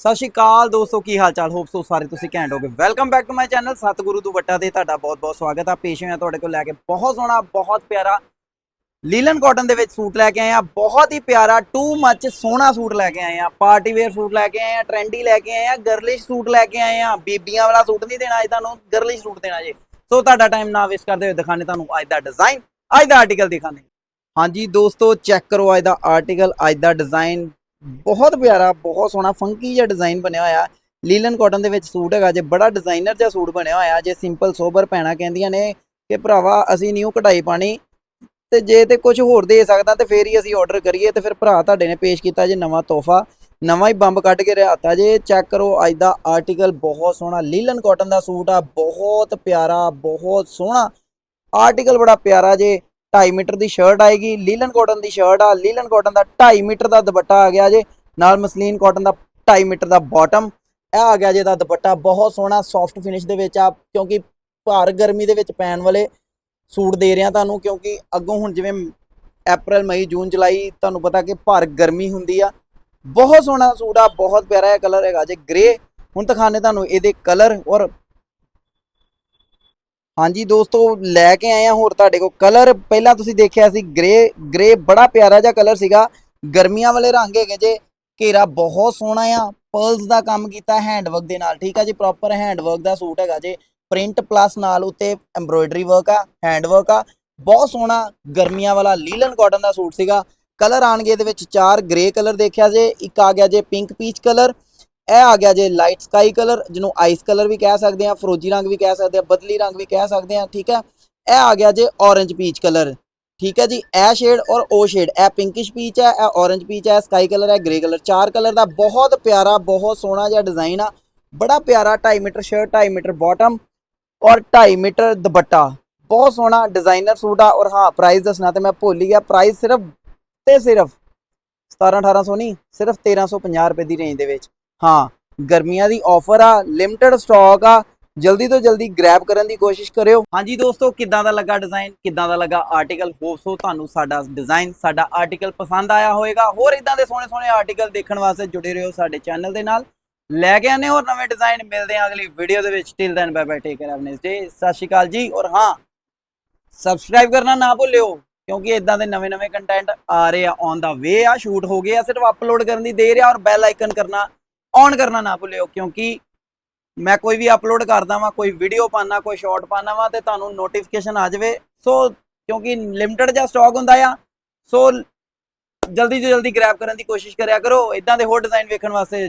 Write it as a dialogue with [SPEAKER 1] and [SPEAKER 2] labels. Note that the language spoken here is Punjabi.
[SPEAKER 1] ਸਤਿ ਸ਼੍ਰੀ ਅਕਾਲ ਦੋਸਤੋ, ਕੀ ਹਾਲ ਚਾਲ ਹੋਪ ਸੋ ਸਾਰੇ ਤੁਸੀਂ ਘੈਂਟ ਹੋਗੇ। Welcome back to my channel Satguru ਤੋਂ ਤੇ ਤੁਹਾਡਾ ਬਹੁਤ-ਬਹੁਤ ਸਵਾਗਤ ਆ। ਪੇਸ਼ ਹੋਇਆ ਤੁਹਾਡੇ ਕੋਲ ਲੈ ਕੇ ਬਹੁਤ ਸੋਹਣਾ, ਬਹੁਤ ਪਿਆਰਾ ਲੀਲਨ ਕਾਟਨ ਦੇ ਵਿੱਚ ਸੂਟ ਲੈ ਕੇ ਆਏ ਆ। ਬਹੁਤ ਹੀ ਪਿਆਰਾ ਟੂ ਮੱਚ ਸੋਹਣਾ ਸੂਟ ਲੈ ਕੇ ਆਏ ਆ। ਪਾਰਟੀ ਵੇਅਰ ਸੂਟ ਲੈ ਕੇ ਆਏ ਆ ਟ੍ਰੈਂਡੀ ਲੈ ਕੇ ਆਏ ਆ ਗਰਲਿਸ਼ ਸੂਟ ਲੈ ਕੇ ਆਏ ਆ। ਬੀਬੀਆਂ ਵਾਲਾ ਸੂਟ ਨਹੀਂ ਦੇਣਾ ਅੱਜ ਤੁਹਾਨੂੰ ਗਰਲਿਸ਼ ਸੂਟ ਦੇਣਾ ਜੀ। ਸੋ ਤੁਹਾਡਾ ਟਾਈਮ ਨਾ ਵੇਸਟ ਕਰਦੇ ਹੋਏ ਦਿਖਾਣੇ ਤੁਹਾਨੂੰ ਅੱਜ ਦਾ ਡਿਜ਼ਾਈਨ ਅੱਜ ਦਾ ਆਰਟੀਕਲ ਦਿਖਾਣੇ ਹਾਂਜੀ ਦੋਸਤੋ ਚੈੱਕ ਕਰੋ ਅੱਜ ਦਾ ਆਰਟੀਕਲ ਅੱਜ ਦਾ ਡਿਜ਼ਾਈਨ ਬਹੁਤ ਪਿਆਰਾ, ਬਹੁਤ ਸੋਹਣਾ ਫੰਕੀ ਜਿਹਾ ਡਿਜ਼ਾਈਨ ਬਣਿਆ ਹੋਇਆ। ਲੀਲਨ ਕਾਟਨ ਦੇ ਵਿੱਚ ਸੂਟ ਹੈਗਾ ਜੇ, ਬੜਾ ਡਿਜ਼ਾਈਨਰ ਜਿਹਾ ਸੂਟ ਬਣਿਆ ਹੋਇਆ ਜੇ ਸਿੰਪਲ ਸੋਬਰ ਪੈਣਾ ਕਹਿੰਦੀਆਂ ਨੇ ਕਿ ਭਰਾਵਾ ਅਸੀਂ ਨਿਊ ਕਢਾਈ ਪਾਣੀ। ਤੇ ਜੇ ਤੇ ਕੁਝ ਹੋਰ ਦੇ ਸਕਦਾ ਤੇ ਫੇਰ ਹੀ ਅਸੀਂ ਆਰਡਰ ਕਰੀਏ ਤੇ ਫਿਰ ਭਰਾ ਤੁਹਾਡੇ ਨੇ ਪੇਸ਼ ਕੀਤਾ ਜੇ ਨਵਾਂ ਤੋਹਫਾ। ਨਵਾਂ ਹੀ ਬੰਬ ਕੱਢ ਕੇ ਰਿਹਾਤਾ ਜੇ ਚੈੱਕ ਕਰੋ ਅੱਜ ਦਾ ਆਰਟੀਕਲ ਬਹੁਤ ਸੋਹਣਾ, ਲੀਲਨ ਕਾਟਨ ਦਾ ਸੂਟ ਆ, ਬਹੁਤ ਪਿਆਰਾ, ਬਹੁਤ ਸੋਹਣਾ। ਆਰਟੀਕਲ ਬੜਾ ਪਿਆਰਾ ਜੇ 2.5 ਮੀਟਰ ਦੀ ਸ਼ਰਟ ਆਏਗੀ, ਲੀਲਨ ਕਾਟਨ ਦੀ ਸ਼ਰਟ ਆ, ਲੀਲਨ ਕਾਟਨ ਦਾ 2.5 ਮੀਟਰ ਦਾ ਦੁਪੱਟਾ ਆ ਗਿਆ ਜੇ, ਨਾਲ ਮਸਲੀਨ ਕਾਟਨ ਦਾ 2.5 ਮੀਟਰ ਦਾ ਬਾਟਮ ਇਹ ਆ ਗਿਆ ਜੇ ਦਾ ਦੁਪੱਟਾ, ਬਹੁਤ ਸੋਹਣਾ ਸੌਫਟ ਫਿਨਿਸ਼ ਦੇ ਵਿੱਚ ਆ, ਕਿਉਂਕਿ ਭਾਰ ਗਰਮੀ ਦੇ ਵਿੱਚ ਪੈਣ ਵਾਲੇ ਸੂਟ ਦੇ ਰਿਹਾ ਤੁਹਾਨੂੰ, ਕਿਉਂਕਿ ਅੱਗੋਂ ਹੁਣ ਜਿਵੇਂ ਅਪ੍ਰੈਲ ਮਈ ਜੂਨ ਜੁਲਾਈ ਤੁਹਾਨੂੰ ਪਤਾ ਕਿ ਭਾਰ ਗਰਮੀ ਹੁੰਦੀ ਆ। ਬਹੁਤ ਸੋਹਣਾ ਸੂਟ ਆ, ਬਹੁਤ ਪਿਆਰਾ ਇਹ ਕਲਰ ਹੈਗਾ ਜੇ ਗ੍ਰੇ ਹੁਣ ਦਿਖਾਣੇ ਤੁਹਾਨੂੰ ਇਹਦੇ ਕਲਰ ਔਰ ਹਾਂਜੀ ਦੋਸਤੋ, ਲੈ ਕੇ ਆਏ ਆ ਹੋਰ ਤੁਹਾਡੇ ਕੋਲ ਕਲਰ ਪਹਿਲਾਂ ਤੁਸੀਂ ਦੇਖਿਆ ਸੀ ਗ੍ਰੇ ਗ੍ਰੇ ਬੜਾ ਪਿਆਰਾ ਜਿਹਾ ਕਲਰ ਸੀਗਾ। ਗਰਮੀਆਂ ਵਾਲੇ ਰੰਗ ਹੈਗੇ ਜੇ, ਘੇਰਾ ਬਹੁਤ ਸੋਹਣਾ ਆ। ਪਰਲਸ ਦਾ ਕੰਮ ਕੀਤਾ ਹੈਂਡਵਰਕ ਦੇ ਨਾਲ, ਠੀਕ ਆ ਜੀ ਪ੍ਰੋਪਰ ਹੈਂਡਵਰਕ ਦਾ ਸੂਟ ਹੈਗਾ ਜੇ। ਪ੍ਰਿੰਟ ਪਲੱਸ ਨਾਲ ਉੱਤੇ ਐਮਬ੍ਰੋਇਡਰੀ ਵਰਕ ਆ ਹੈਂਡਵਰਕ ਆ। ਬਹੁਤ ਸੋਹਣਾ ਗਰਮੀਆਂ ਵਾਲਾ ਲੀਲਨ ਕਾਟਨ ਦਾ ਸੂਟ ਸੀਗਾ। ਕਲਰ ਆਣਗੇ ਇਹਦੇ ਵਿੱਚ ਚਾਰ ਗ੍ਰੇ ਕਲਰ ਦੇਖਿਆ ਜੇ, ਇੱਕ ਆ ਗਿਆ ਜੇ ਪਿੰਕ ਪੀਚ ਕਲਰ ਇਹ ਆ ਗਿਆ ਜੇ ਲਾਈਟ ਸਕਾਈ ਕਲਰ ਜਿਹਨੂੰ ਆਈਸ ਕਲਰ ਵੀ ਕਹਿ ਸਕਦੇ ਆ ਫਰੋਜੀ ਰੰਗ ਵੀ ਕਹਿ ਸਕਦੇ ਆ ਬਦਲੀ ਰੰਗ ਵੀ ਕਹਿ ਸਕਦੇ ਆ ਠੀਕ ਹੈ? ਇਹ ਆ ਗਿਆ ਜੇ orange ਪੀਚ ਕਲਰ ਠੀਕ ਹੈ ਜੀ? ਇਹ ਸ਼ੇਡ ਔਰ ਉਹ ਸ਼ੇਡ ਇਹ ਪਿੰਕਿਸ਼ ਪੀਚ ਹੈ, ਇਹ orange ਪੀਚ ਹੈ ਸਕਾਈ ਕਲਰ ਹੈ ਗ੍ਰੇ ਕਲਰ ਚਾਰ ਕਲਰ ਦਾ ਬਹੁਤ ਪਿਆਰਾ, ਬਹੁਤ ਸੋਹਣਾ ਜਿਹਾ ਡਿਜ਼ਾਈਨ ਆ। ਬੜਾ ਪਿਆਰਾ 2.5 ਮੀਟਰ ਸ਼ਰਟ 2.5 ਮੀਟਰ ਬਾਟਮ ਔਰ 2.5 ਮੀਟਰ ਦੁਪੱਟਾ। ਬਹੁਤ ਸੋਹਣਾ ਡਿਜ਼ਾਈਨਰ ਸੂਟ ਆ ਔਰ ਹਾਂ ਪ੍ਰਾਈਸ ਦੱਸਣਾ ਤੇ ਮੈਂ ਭੁੱਲ ਹੀ ਗਿਆ ਪ੍ਰਾਈਸ ਸਿਰਫ ਤੇ ਸਿਰਫ 17 1800 ਨਹੀਂ, ਸਿਰਫ 1350 ਰੁਪਏ ਦੀ ਰੇਂਜ ਦੇ ਵਿੱਚ। ਹਾਂ, ਗਰਮੀਆਂ ਦੀ ਆਫਰ ਆ ਲਿਮਟਿਡ ਸਟਾਕ ਆ, ਜਲਦੀ ਤੋਂ ਜਲਦੀ ਗ੍ਰੈਬ ਕਰਨ ਦੀ ਕੋਸ਼ਿਸ਼ ਕਰਿਓ। ਹਾਂਜੀ ਦੋਸਤੋ, ਕਿੱਦਾਂ ਦਾ ਲੱਗਾ ਡਿਜ਼ਾਈਨ ਕਿੱਦਾਂ ਦਾ ਲੱਗਾ ਆਰਟੀਕਲ ਹੋਪਸੋ ਤੁਹਾਨੂੰ ਸਾਡਾ ਡਿਜ਼ਾਈਨ ਸਾਡਾ ਆਰਟੀਕਲ ਪਸੰਦ ਆਇਆ ਹੋਵੇਗਾ। ਹੋਰ ਇਦਾਂ ਦੇ ਸੋਹਣੇ ਸੋਹਣੇ ਆਰਟੀਕਲ ਦੇਖਣ ਵਾਸਤੇ ਜੁੜੇ ਰਹੋ ਸਾਡੇ ਚੈਨਲ ਦੇ ਨਾਲ। ਲੈ ਕੇ ਆਨੇ ਹੋਰ ਨਵੇਂ ਡਿਜ਼ਾਈਨ ਮਿਲਦੇ ਆ ਅਗਲੀ ਵੀਡੀਓ ਦੇ ਵਿੱਚ। Till then bye bye take care ਆਪਨੇ ਡੇ ਸਤਿ ਸ਼੍ਰੀ ਅਕਾਲ ਜੀ। ਔਰ ਹਾਂ ਸਬਸਕ੍ਰਾਈਬ ਕਰਨਾ ਨਾ ਭੁੱਲਿਓ, ਕਿਉਂਕਿ ਇਦਾਂ ਦੇ ਨਵੇਂ-ਨਵੇਂ ਕੰਟੈਂਟ ਆ ਰਹੇ ਆ ਔਨ ਦਾ ਵੇ ਆ ਸ਼ੂਟ ਹੋ ਗਏ ਆ, ਸਿਰਫ ਅਪਲੋਡ ਕਰਨ ਦੀ ਦੇਰ ਆ, ਔਰ ਬੈਲ ਆਈਕਨ ਕਰਨਾ ਔਨ ਕਰਨਾ ਨਾ ਭੁੱਲਿਓ, ਕਿਉਂਕਿ ਮੈਂ ਕੋਈ ਵੀ ਅਪਲੋਡ ਕਰਦਾ ਵਾਂ, ਕੋਈ ਵੀਡੀਓ ਪਾਣਾ ਕੋਈ ਸ਼ਾਰਟ ਪਾਣਾ ਵਾਂ, ਤੇ ਤੁਹਾਨੂੰ ਨੋਟੀਫਿਕੇਸ਼ਨ ਆ ਜਾਵੇ। ਸੋ ਕਿਉਂਕਿ ਲਿਮਟਿਡ ਜਿਹਾ ਸਟਾਕ ਹੁੰਦਾ ਆ ਸੋ ਜਲਦੀ ਤੋਂ ਜਲਦੀ ਗ੍ਰੈਬ ਕਰਨ ਦੀ ਕੋਸ਼ਿਸ਼ ਕਰਿਆ ਕਰੋ। ਇਦਾਂ ਦੇ ਹੋਰ ਡਿਜ਼ਾਈਨ ਵੇਖਣ ਵਾਸਤੇ